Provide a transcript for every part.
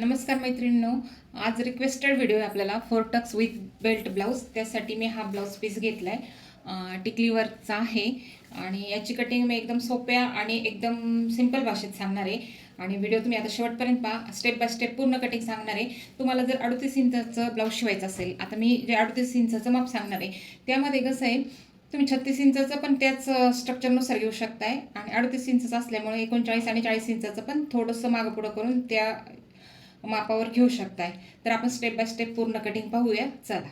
नमस्कार मैत्रिणींनो आज रिक्वेस्टेड व्हिडिओ आहे आपल्याला four tucks with belt blouse त्यासाठी मी हा ब्लाऊज पीस घेतला आहे टिकली वर्कचा आहे. आणि याची कटिंग मी एकदम सोप्या आणि एकदम सिंपल भाषेत सांगणार आहे. आणि व्हिडिओ तुम्ही आता शेवटपर्यंत पहा. स्टेप बाय स्टेप पूर्ण कटिंग सांगणार आहे. तुम्हाला जर अडतीस इंचाचं ब्लाऊज शिवायचं असेल आता मी जे अडतीस इंचाचं माप सांगणार आहे त्यामध्ये कसं आहे तुम्ही छत्तीस इंचाचं पण त्याच स्ट्रक्चरनुसार घेऊ शकताय. आणि अडतीस इंचाचं असल्यामुळे एकोणचाळीस आणि चाळीस इंचाचं पण थोडंसं मागं पुढं करून त्या मापावर घेऊ शकताय. तर आपण स्टेप बाय स्टेप पूर्ण कटिंग पाहूया. चला.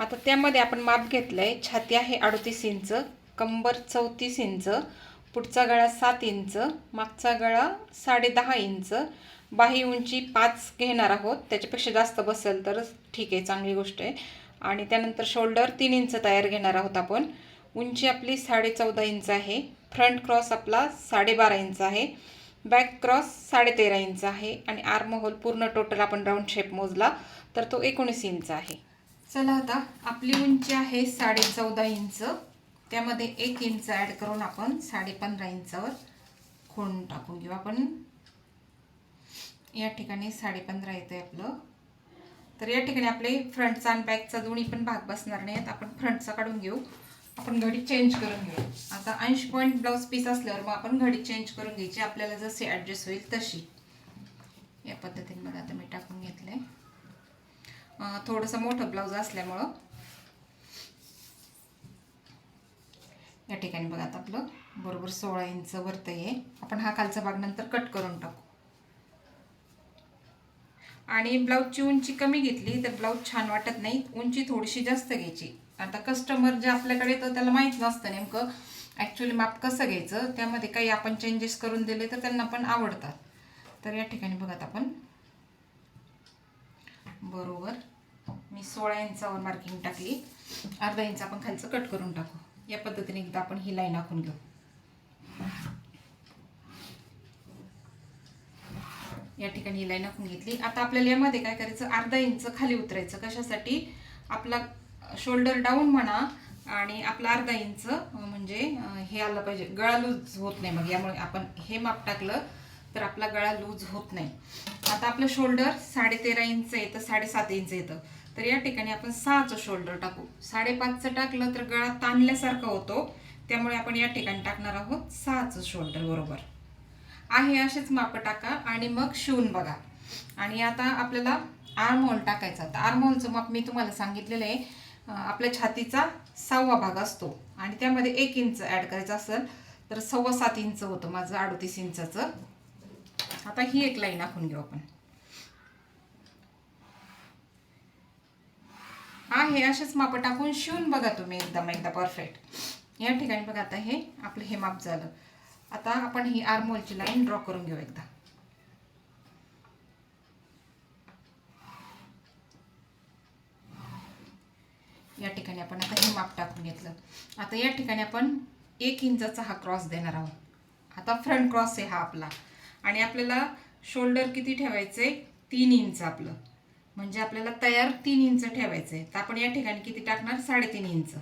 आता त्यामध्ये आपण माप घेतलं आहे छाती आहे अडतीस इंच कंबर चौतीस इंच पुढचा गळा सात इंच मागचा गळा साडेदहा इंच. बाही उंची पाच घेणार आहोत. त्याच्यापेक्षा जास्त बसेल तर ठीक आहे चांगली गोष्ट आहे. आणि त्यानंतर शोल्डर तीन इंच तयार घेणार आहोत आपण. उंची आपली साडे चौदा इंच आहे. फ्रंट क्रॉस आपला साडेबारा इंच आहे. बॅक क्रॉस साडेतेरा इंच आहे आणि आर्म होल पूर्ण टोटल आपण राऊंड शेप मोजला तर तो एकोणीस इंच आहे. चला आता आपली उंची आहे साडे चौदा इंच. त्यामध्ये एक इंच ॲड करून आपण साडे पंधरा इंचावर खोडून टाकून घेऊ आपण. या ठिकाणी साडे पंधरा येतं आहे आपलं. तर या ठिकाणी आपले फ्रंटचा आणि बॅकचा दोन्ही पण भाग बसणार नाहीत. आपण फ्रंटचा काढून घेऊ. आपण घडी चेंज करून घेऊ. आता ऐंशी पॉईंट ब्लाऊज पीस असल्यावर मग आपण घडी चेंज करून घ्यायची. आपल्याला जशी ॲडजस्ट होईल तशी. या पद्धतीने बघा आता मी टाकून घेतलं आहे थोडंसं मोठं ब्लाऊज असल्यामुळं. या ठिकाणी बघा आता आपलं बरोबर सोळा इंच वरतं आहे आपण हा खालचा भाग नंतर कट करून टाकू. आणि ब्लाऊजची उंची कमी घेतली तर ब्लाऊज छान वाटत नाही. उंची थोडीशी जास्त घ्यायची. आता कस्टमर जे आपल्याकडे येतं त्याला माहीत नसतं नेमकं. ॲक्च्युली माप कसं घ्यायचं? त्यामध्ये काही आपण चेंजेस करून दिले तर त्यांना पण आवडतात. तर या ठिकाणी बघत आपण. बरोबर. मी सोळा इंचावर मार्किंग टाकली. अर्धा इंच आपण खालचं कट करून टाकू. या पद्धतीने एकदा आपण ही लाईन आखून घेऊ. या ठिकाणी ही लाईन आखून घेतली. आता आपल्याला यामध्ये काय करायचं? अर्धा इंच खाली उतरायचं. कशासाठी? आपला शोल्डर डाऊन म्हणा आणि आपला अर्धा इंच म्हणजे हे आलं पाहिजे. गळा लूज होत नाही मग यामुळे आपण हे माप टाकलं तर आपला गळा लूज होत नाही. आता आपलं शोल्डर साडे तेरा इंच येतं साडेसात इंच येतं. तर या ठिकाणी आपण सहाचं शोल्डर टाकू. साडेपाचचं टाकलं तर गळा ताणल्यासारखा होतो. त्यामुळे आपण या ठिकाणी टाकणार आहोत सहाचं शोल्डर बरोबर. आहे असेच माप टाका आणि मग शिवून बघा. आणि आता आपल्याला आर्म होल टाकायचा. तर आर्म होलचं माप मी तुम्हाला सांगितलेलं आहे. आपल्या छातीचा सहावा भाग असतो. आणि त्यामध्ये एक इंच ॲड करायचं असेल तर सव्वा सात इंच होतं माझं अडतीस इंचाचं. आता ही एक लाईन आखून घेऊ आपण. आहे असेच माप टाकून शिवून बघा तुम्ही एकदम एकदा परफेक्ट या ठिकाणी बघा आता हे आपलं हे माप झालं. आता आपण ही आर्मोलची लाईन ड्रॉ करून घेऊ एकदा. या ठिकाणी आपण आता हे माप टाकून घेतलं. आता या ठिकाणी आपण एक इंचाचा हा क्रॉस देणार आहोत. आता फ्रंट क्रॉस आहे हा आपला. आणि आपल्याला शोल्डर किती ठेवायचे तीन इंच आपलं. म्हणजे आपल्याला तयार तीन इंच ठेवायचं आहे तर आपण या ठिकाणी किती टाकणार? साडेतीन इंच.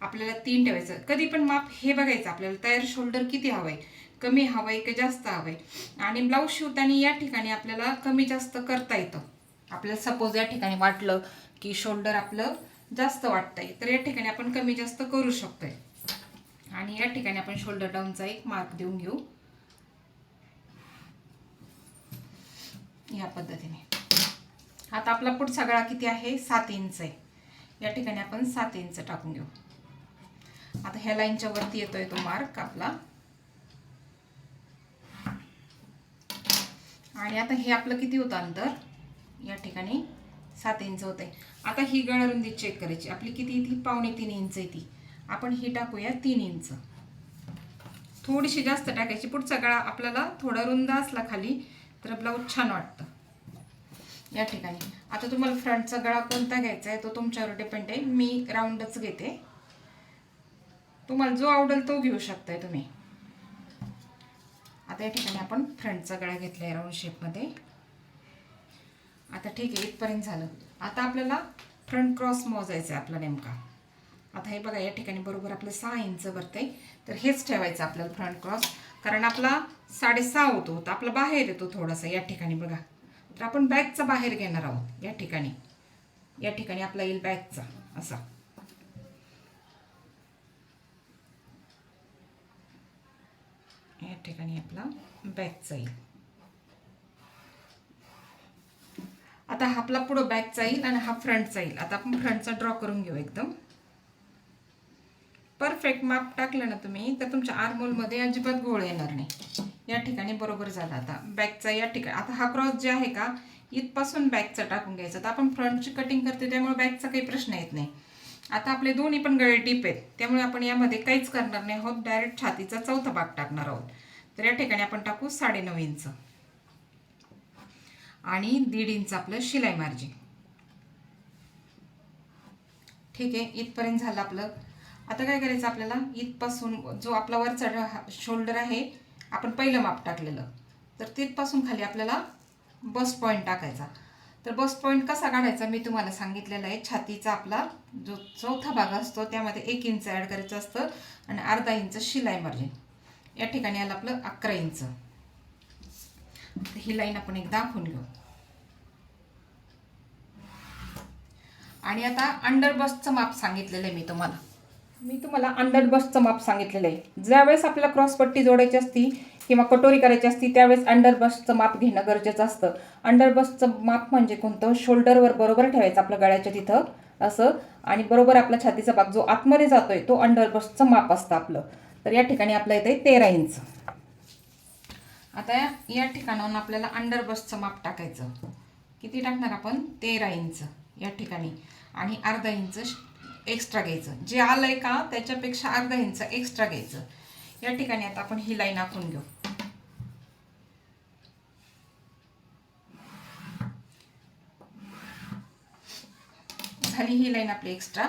आपल्याला तीन ठेवायचं. कधी पण माप हे बघायचं. आपल्याला तयार शोल्डर किती हवं आहे कमी हवं आहे की जास्त हवं आहे आणि ब्लाऊज शिवताना या ठिकाणी आपल्याला कमी जास्त करता येतं. आपल्याला सपोज या ठिकाणी वाटलं की शोल्डर आपलं जास्त वाटतंय. तर या ठिकाणी आपण कमी जास्त करू शकतोय. आणि या ठिकाणी आपण शोल्डर डाऊनचा एक मार्क देऊन घेऊ. या पद्धतीने. आता आपला पुढचा गळा किती आहे? सात इंच आहे. या ठिकाणी आपण सात इंच टाकून घेऊ. आता ह्या लाईनच्या वरती येतोय तो मार्क आपला. आणि आता हे आपलं किती होतं अंतर? या ठिकाणी सात इंच होत आहे आता ही गळरुंदी चेक करायची. आपली किती ती? पावणे तीन इंच आहे ती. आपण ही टाकूया तीन इंच. थोडीशी जास्त टाकायची. पुढचा गळा आपल्याला थोडा रुंद असला खाली तर ब्लाऊज छान वाटतं. या ठिकाणी. आता तुम्हाला फ्रंटचा गळा कोणता घ्यायचा आहे तो तुमच्यावर डिपेंड आहे. मी राऊंडच घेते. तुम्हाला जो आवडेल तो घेऊ शकताय तुम्ही. आता या ठिकाणी आपण फ्रंटचा गळा घेतला आहे राऊंड शेपमध्ये आता ठीक आहे इथपर्यंत झालं. आता आपल्याला फ्रंट क्रॉस मोजायचा आहे आपला नेमका. आता हे बघा या ठिकाणी बरोबर आपलं सहा इंच भरते तर हेच ठेवायचं आपल्याला फ्रंट क्रॉस कारण आपला साडेसहा होतो तर आपला बाहेर येतो थोडासा या ठिकाणी बघा. तर आपण बॅगचा बाहेर घेणार आहोत या ठिकाणी. या ठिकाणी आपला येईल बॅगचा असा. या ठिकाणी आपला बॅगचा येईल. आता हा आपला पुढं बॅकचा येईल आणि हा फ्रंटचा येईल. आता आपण फ्रंटचा ड्रॉ करून घेऊ एकदम. परफेक्ट माप टाकलं ना तुम्ही तर तुमच्या आरमोलमध्ये अजिबात गोळ येणार नाही. या ठिकाणी बरोबर झाला आता. बॅकचा या ठिकाणी आता हा क्रॉस जे आहे का इथपासून बॅकचा टाकून घ्यायचा. तर आपण फ्रंटची कटिंग करते त्यामुळे बॅकचा काही प्रश्न येत नाही. आता आपले दोन्ही पण गळे डीप आहेत. त्यामुळे आपण यामध्ये काहीच करणार नाही. आहोत डायरेक्ट छातीचा चौथा भाग टाकणार आहोत. तर या ठिकाणी आपण टाकू साडेनऊ इंच. आणि दीड इंच आपलं शिलाई मार्जिन. ठीक आहे इथपर्यंत झालं आपलं. आता काय करायचं आपल्याला? इथपासून जो आपला वरचा शोल्डर आहे आपण पहिलं माप टाकलेलं. तर तिथपासून खाली आपल्याला बस पॉईंट टाकायचा. तर बस पॉईंट कसा काढायचा? मी तुम्हाला सांगितलेलं आहे छातीचा आपला जो चौथा भाग असतो त्यामध्ये एक इंच ॲड करायचं असतं आणि अर्धा इंच शिलाई मार्जिन. या ठिकाणी आलं आपलं अकरा इंच. ही लाईन आपण एक दाखवून घेऊ. आणि आता अंडरबस्टचं माप सांगितलेलं आहे मी तुम्हाला. मी तुम्हाला अंडरबस्टचं माप सांगितलेलं आहे. ज्यावेळेस आपल्याला क्रॉसपट्टी जोडायची असती किंवा कटोरी करायची असती त्यावेळेस अंडरबसचं माप घेणं गरजेचं असतं. अंडर बसचं माप म्हणजे कोणतं? शोल्डरवर बरोबर ठेवायचं आपल्या गळ्याच्या तिथं असं. आणि बरोबर आपला छातीचा भाग जो आतमध्ये जातोय तो अंडर माप असतं आपलं. तर या ठिकाणी आपलं येतं तेरा इंच आता या ठिकाणाहून आपल्याला अंडर बसचं माप टाकायचं. किती टाकणार आपण? तेरा इंच या ठिकाणी. आणि अर्धा इंच एक्स्ट्रा घ्यायचं. जे आलंय का त्याच्यापेक्षा अर्धा इंच एक्स्ट्रा घ्यायचं. या ठिकाणी आता आपण ही लाईन आखून घेऊ. झाली ही लाईन आपली एक्स्ट्रा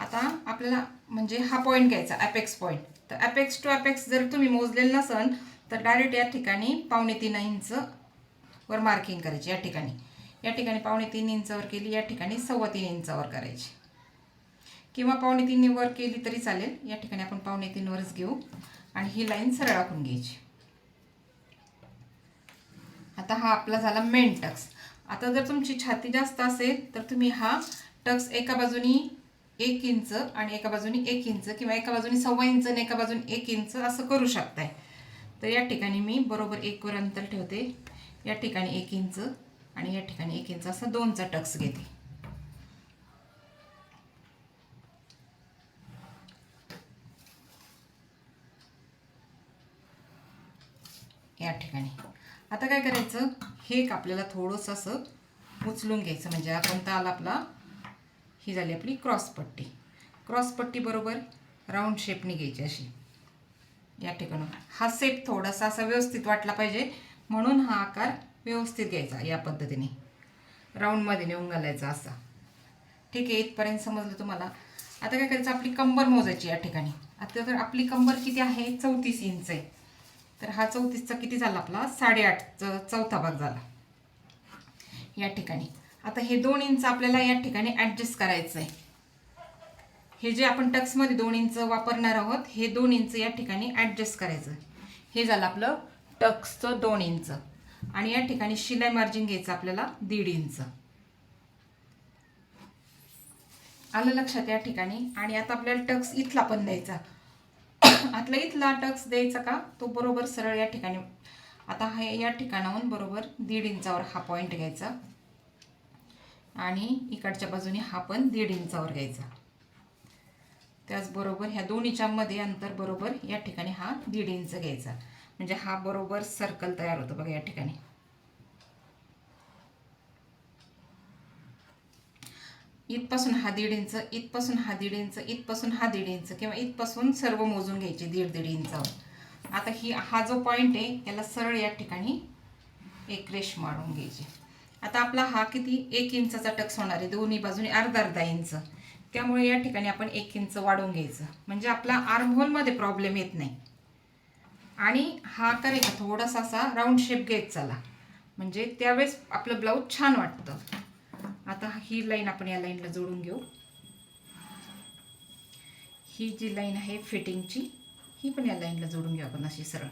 आता आपल्याला म्हणजे हा पॉईंट घ्यायचा ॲपेक्स पॉईंट तर ॲपेक्स टू ॲपेक्स जर तुम्ही मोजलेलं नसन तर डायरेक्ट या ठिकाणी पावणे तीन इंच वर मार्किंग करायची या ठिकाणी. या ठिकाणी पावणे तीन इंचावर केली या ठिकाणी सव्वा तीन इंचावर करायची. किंवा पावणे तीनवर केली तरी चालेल. या ठिकाणी आपण पावणे तीनवरच घेऊ आणि ही लाईन सरळ आखून घ्यायची. आता हा आपला झाला मेन टक्स आता जर तुमची छाती जास्त असेल तर तुम्ही हा टक्स एका बाजूनी एक इंच आणि एका बाजूनी एक इंच किंवा एका बाजूनी सव्वा इंच आणि एका बाजूनी एक इंच असं करू शकताय. तर या ठिकाणी मी बरोबर एकवर अंतर ठेवते. या ठिकाणी एक इंच आणि या ठिकाणी एक इंच असं दोनचा टक्स घेते. या ठिकाणी. आता काय करायचं? हे एक आपल्याला थोडंसं असं उचलून घ्यायचं. म्हणजे आपण ताल आपला ही झाली आपली क्रॉसपट्टी क्रॉसपट्टी बरोबर राऊंड शेपनी घ्यायची अशी. या ठिकाणी हा सेप थोडासा असा व्यवस्थित वाटला पाहिजे. म्हणून हा आकार व्यवस्थित घ्यायचा या पद्धतीने. राऊंडमध्ये नेऊन घालायचा असा. ठीक आहे इथपर्यंत समजलं तुम्हाला? आता काय करायचं? आपली कंबर मोजायची या ठिकाणी. आता तर आपली कंबर किती आहे? चौतीस इंच आहे. तर हा चौतीसचा किती झाला आपला? साडेआठचा चौथा भाग झाला. या ठिकाणी. आता हे दोन इंच आपल्याला या ठिकाणी ॲडजस्ट करायचं आहे हे जे आपण टक्समध्ये दोन इंच वापरणार आहोत हे दोन इंच या ठिकाणी ॲडजस्ट करायचं. हे झालं आपलं टक्सचं दोन इंच. आणि या ठिकाणी शिलाई मार्जिन घ्यायचं आपल्याला दीड इंच. आलं लक्षात या ठिकाणी? आणि आता आपल्याला टक्स इथला पण द्यायचा. आतला इथला टक्स द्यायचा का? तो बरोबर सरळ या ठिकाणी. आता हे या ठिकाणाहून बरोबर दीड इंचावर हा पॉईंट घ्यायचा. आणि इकडच्या बाजूने हा पण दीड इंचावर घ्यायचा. त्याचबरोबर ह्या दोन मध्ये अंतर बरोबर या ठिकाणी हा दीड इंच घ्यायचा. म्हणजे हा बरोबर सर्कल तयार होतो बघा या ठिकाणी. इथपासून हा दीड इंच इथपासून हा दीड इंच इथपासून हा दीड इंच किंवा इथपासून सर्व मोजून घ्यायचे दीड दीड इंचावर. आता ही हा जो पॉईंट आहे याला सरळ या ठिकाणी एक रेश मारून घ्यायची. आता आपला हा किती? एक इंचाचा टक्स होणार आहे. दोन्ही बाजूने अर्धा अर्धा इंच. त्यामुळे या ठिकाणी आपण एक इंच वाढवून घ्यायचं. म्हणजे आपला आर्महोलमध्ये प्रॉब्लेम येत नाही. आणि हा तर का थोडासा असा राऊंड शेप घेत चला. म्हणजे त्यावेळेस आपलं ब्लाऊज छान वाटतं. आता ही लाईन आपण या लाईनला जोडून घेऊ. ही जी लाईन आहे फिटिंगची ही पण या लाईनला जोडून घेऊ आपण अशी सरळ.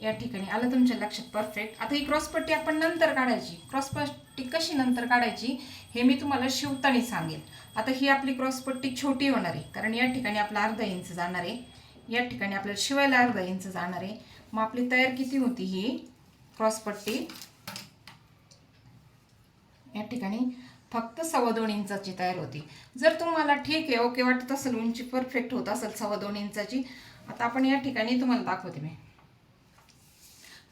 या ठिकाणी आलं तुमच्या लक्षात. परफेक्ट आता ही क्रॉसपट्टी आपण नंतर काढायची. क्रॉसपट्टी कशी नंतर काढायची हे मी तुम्हाला शिवतानी सांगेन आता ही आपली क्रॉसपट्टी छोटी होणार आहे कारण या ठिकाणी आपला अर्धा इंच जाणार आहे. या ठिकाणी आपल्याला शिवायला अर्धा इंच जाणार आहे. मग आपली तयार किती होती ही क्रॉसपट्टी या ठिकाणी फक्त सव्वा दोन इंचाची तयार होती. जर तुम्हाला ठीक आहे ओके वाटत असेल उंची परफेक्ट होत असेल सव्वा दोन इंचाची आता आपण या ठिकाणी तुम्हाला दाखवते मी.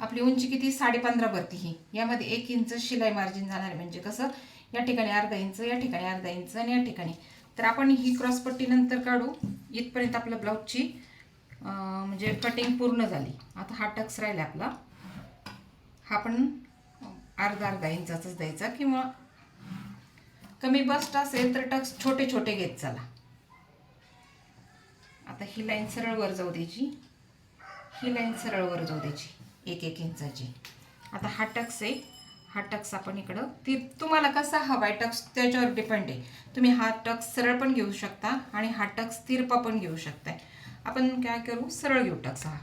आपली उंची किती? साडे पंधरा भरती ही. यामध्ये एक इंच शिलाई मार्जिन जाणार म्हणजे कसं? या ठिकाणी अर्धा इंच या ठिकाणी अर्धा इंच आणि या ठिकाणी. तर आपण ही क्रॉसपट्टी नंतर काढू. इथपर्यंत आपल्या ब्लाऊजची म्हणजे कटिंग पूर्ण झाली. आता हा टक्स राहिला आपला. हा पण अर्धा अर्धा इंचाचाच द्यायचा किंवा कमी बस्ट असेल तर टक्स छोटे छोटे घेत चला. आता ही लाईन सरळ वर जाऊ द्यायची. ही लाईन सरळ वर जाऊ द्यायची. एक एक इंचाची. आता हा टक्स आहे. हा टक्स आपण इकडं ती तुम्हाला कसा हवा आहे टक्स त्याच्यावर डिपेंड आहे. तुम्ही हा टक्स सरळ पण घेऊ शकता आणि हा टक्स तिरपा पण घेऊ शकताय. आपण काय करू? सरळ घेऊ टक्स हा.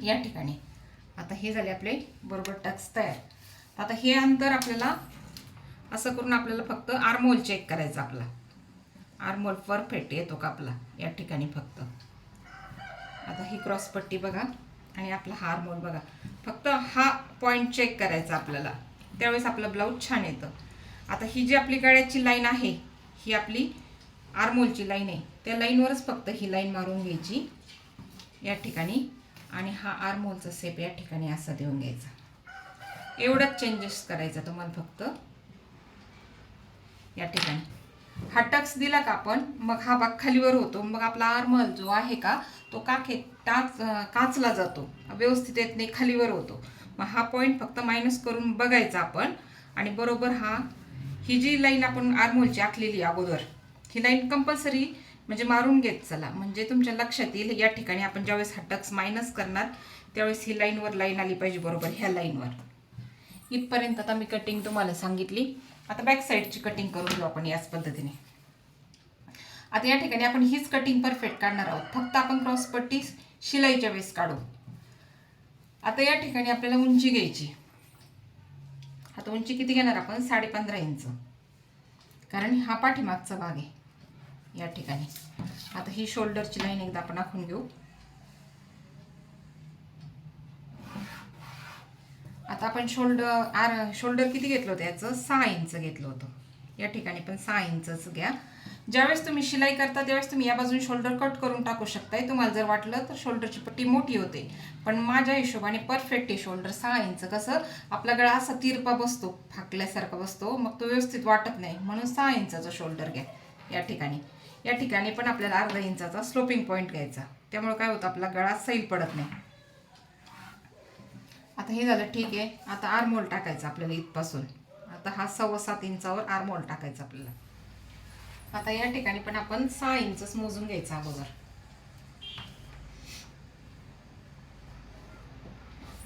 या ठिकाणी. आता हे झाले आपले बरोबर टक्स तयार. आता हे अंतर आपल्याला असं करून आपल्याला फक्त आर्मोल चेक करायचं आपला. आर्मोल परफेक्ट येतो का आपला? या ठिकाणी फक्त. आता ही क्रॉस पट्टी बघा आणि आपला हा आर्मोल बघा. फक्त हा पॉईंट चेक करायचा आपल्याला. त्यावेळेस आपलं ब्लाऊज छान येतं. आता ही जी आपली गळ्याची लाईन आहे ही आपली आर्मोलची लाईन आहे. त्या लाईनवरच फक्त ही लाईन मारून घ्यायची. या ठिकाणी. आणि हा आर्मोलचा सेप या ठिकाणी असा देऊन घ्यायचा. एवढंच चेंजेस करायचा तुम्हाला फक्त. या ठिकाणी. हा टक्स दिला का आपण? मग हा भाग खालीवर होतो. मग आपला आर्मल जो आहे का तो काखे टाच काचला जातो. व्यवस्थित येत नाही खालीवर होतो. मग हा पॉईंट फक्त मायनस करून बघायचा आपण. आणि बरोबर हा ही जी लाईन आपण आर्मोलची आखलेली अगोदर ही लाईन कंपल्सरी म्हणजे मारून घेत चला. म्हणजे तुमच्या लक्षात येईल या ठिकाणी आपण ज्यावेळेस हा टक्स मायनस करणार त्यावेळेस ही लाईनवर लाईन आली पाहिजे बरोबर ह्या लाईनवर इथपर्यंत आता मी कटिंग तुम्हाला सांगितली. आता बॅक साईडची कटिंग करून घेऊ आपण याच पद्धतीने. आता या ठिकाणी आपण हीच कटिंग परफेक्ट काढणार आहोत. फक्त आपण क्रॉसपट्टी शिलाईच्या वेळेस काढू. आता या ठिकाणी आपल्याला उंची घ्यायची. आता उंची किती घेणार आपण? साडे पंधरा इंच. कारण हा पाठीमागचा भाग आहे या ठिकाणी. आता ही शोल्डरची लाईन एकदा आपण आखून घेऊ. आता आपण शोल्डर आर शोल्डर किती घेतलं होतं? याचं सहा इंच घेतलं होतं. या ठिकाणी पण सहा इंचच घ्या. ज्यावेळेस तुम्ही शिलाई करता त्यावेळेस तुम्ही या बाजून शोल्डर कट करून टाकू शकताय. तुम्हाला जर वाटलं तर शोल्डरची पट्टी मोठी होते. पण माझ्या हिशोबाने परफेक्ट आहे शोल्डर सहा इंच कसं? आपला गळा असा तिरपा बसतो फाकल्यासारखा बसतो. मग तो व्यवस्थित वाटत नाही. म्हणून सहा इंचाचा शोल्डर घ्या. या ठिकाणी. या ठिकाणी पण आपल्याला अर्धा इंचाचा स्लोपिंग पॉईंट घ्यायचा. त्यामुळे काय होतं? आपला गळा सैल पडत नाही. आता हे झालं ठीक आहे. आता आरमोल टाकायचं आपल्याला इथपासून. आता हा सव्वा सात इंचावर आरमोल टाकायचा आपल्याला. आता या ठिकाणी पण आपण सहा इंचच मोजून घ्यायचं अगोदर.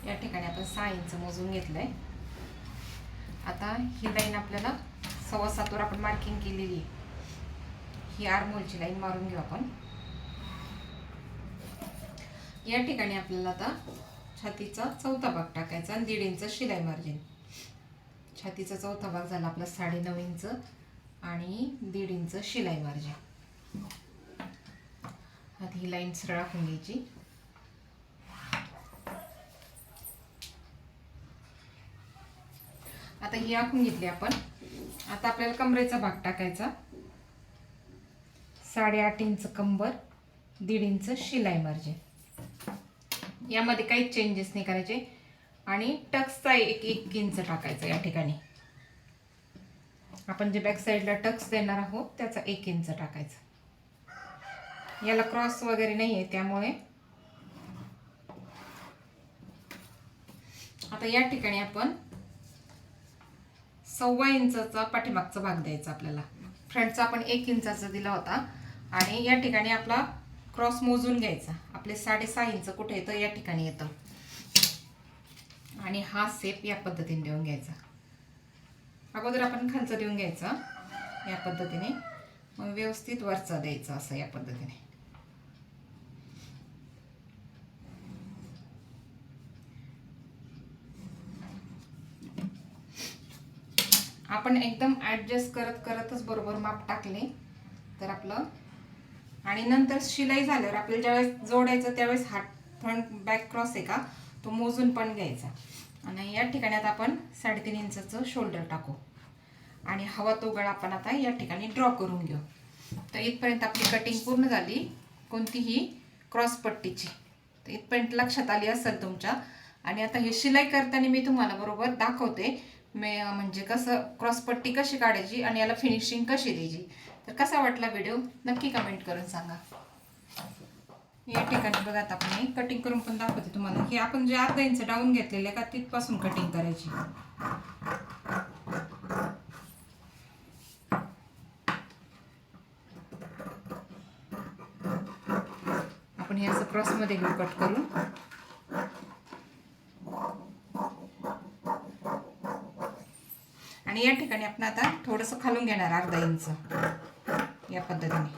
या ठिकाणी आपण सहा इंच मोजून घेतलंय. आता ही लाईन आपल्याला सव्वा सातवर आपण मार्किंग केलेली ही आरमोलची लाईन मारून घेऊ आपण. या ठिकाणी आपल्याला आता छातीचा चौथा भाग टाकायचा आणि दीड इंच शिलाई मार्जिन छातीचा चौथा भाग झाला आपला साडेनऊ इंच आणि दीड इंच शिलाई मार्जिन आधी ही लाईन सरळ आखून घ्यायची. आता ही आखून घेतली आपण. आता आपल्याला कमरेचा भाग टाकायचा. साडेआठ इंच कंबर दीड इंच शिलाई मार्जिन यामध्ये काहीच चेंजेस नाही करायचे. आणि टक्सचा एक एक इंच टाकायचा या ठिकाणी. आपण जे बॅक साईडला टक्स देणार आहोत त्याचा एक इंच टाकायचा. याला क्रॉस वगैरे नाही आहे त्यामुळे. आता या ठिकाणी आपण सव्वा इंचाचा पाठीमागचा भाग द्यायचा आपल्याला. फ्रंटचा आपण एक इंचाचा दिला होता. आणि या ठिकाणी आपला क्रॉस मोजून घ्यायचा. आपले साडेसहा इंच कुठे येतं? या ठिकाणी येतं. आणि हा सेप या पद्धतीने देऊन घ्यायचा. अगोदर आपण खालचं देऊन घ्यायचा या पद्धतीने. मग व्यवस्थित वरचा द्यायचा असं या पद्धतीने. आपण एकदम ॲडजस्ट करत करतच बरोबर माप टाकले तर आपलं आणि नंतर शिलाई झाल्यावर आपल्याला ज्यावेळेस जोडायचं त्यावेळेस हात फ्रंट बॅक क्रॉस आहे का तो मोजून पण घ्यायचा. आणि या ठिकाणी आता आपण साडेतीन इंचाचं शोल्डर टाकू. आणि हवा तो गळा आपण आता या ठिकाणी ड्रॉ करून घेऊ. तर इथपर्यंत आपली कटिंग पूर्ण झाली. कोणतीही क्रॉस पट्टीची. तर इथपर्यंत लक्षात आली असेल तुमच्या. आणि आता हे शिलाई करताना मी तुम्हाला बरोबर दाखवते. मे म्हणजे कसं क्रॉसपट्टी कशी काढायची आणि याला फिनिशिंग कशी द्यायची. तर कसा वाटला व्हिडिओ नक्की कमेंट करून सांगा. या ठिकाणी बघा आता आपण कटिंग करून पण दाखवते तुम्हाला. हे आपण जे अर्धा इंच डाऊन घेतलेले का तिथपासून कटिंग करायची. आपण हे असं क्रॉसमध्ये घेऊ कट करू. आणि या ठिकाणी आपण आता थोडंसं खालून घेणार अर्धा इंच या पद्धतीने.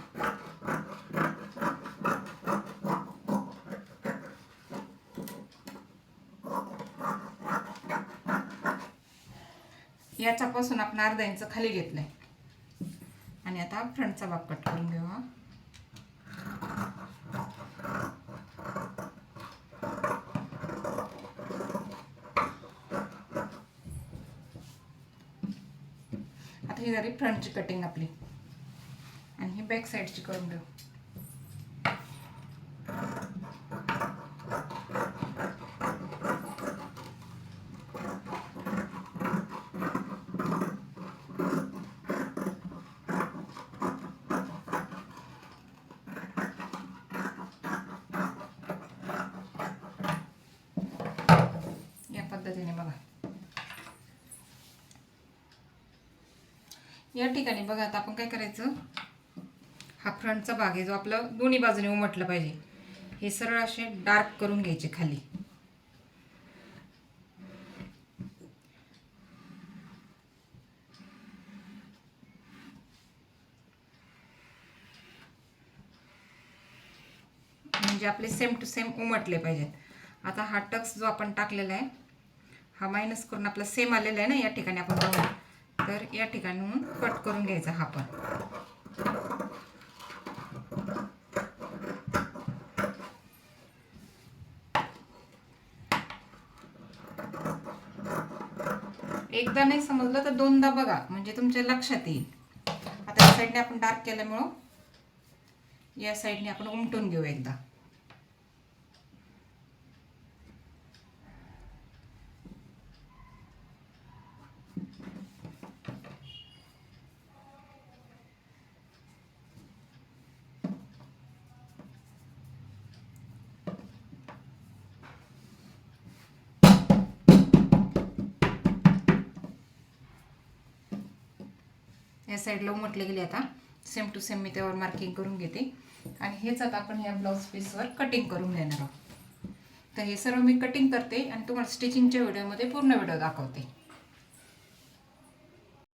याच्यापासून आपण अर्धा इंच खाली घेतलंय. आणि आता फ्रंटचा भाग कट करून घेऊ हा. आता ही झाली फ्रंटची कटिंग आपली. आणि ही बॅक साईडची करून घेऊ या पद्धतीने बघा या ठिकाणी बघा आता आपण काय करायचं हा फ्रंटचा भाग आहे जो आपला दोन्ही बाजूने उमटलं पाहिजे. हे सरळ असे डार्क करून घ्यायचे खाली. म्हणजे आपले सेम टू सेम उमटले पाहिजेत. आता हा टक्स जो आपण टाकलेला आहे हा मायनस करून आपला सेम आलेला आहे ना या ठिकाणी आपण तर या ठिकाणी कट करून घ्यायचा हा पण. एकदा नाही समजलं तर दोनदा बघा. म्हणजे तुमच्या लक्षात येईल. आता या साईडने आपण डार्क केल्यामुळं या साईडने आपण उमटून घेऊ एकदा. या साईडला उमटले गेले आता. सेम टू सेम मी त्यावर मार्किंग करून घेते. आणि हेच आता आपण या ब्लाऊज पीसवर कटिंग करून घेणार आहोत. तर हे सर्व मी कटिंग करते आणि तुम्हाला स्टिचिंगच्या व्हिडिओमध्ये पूर्ण व्हिडिओ दाखवते.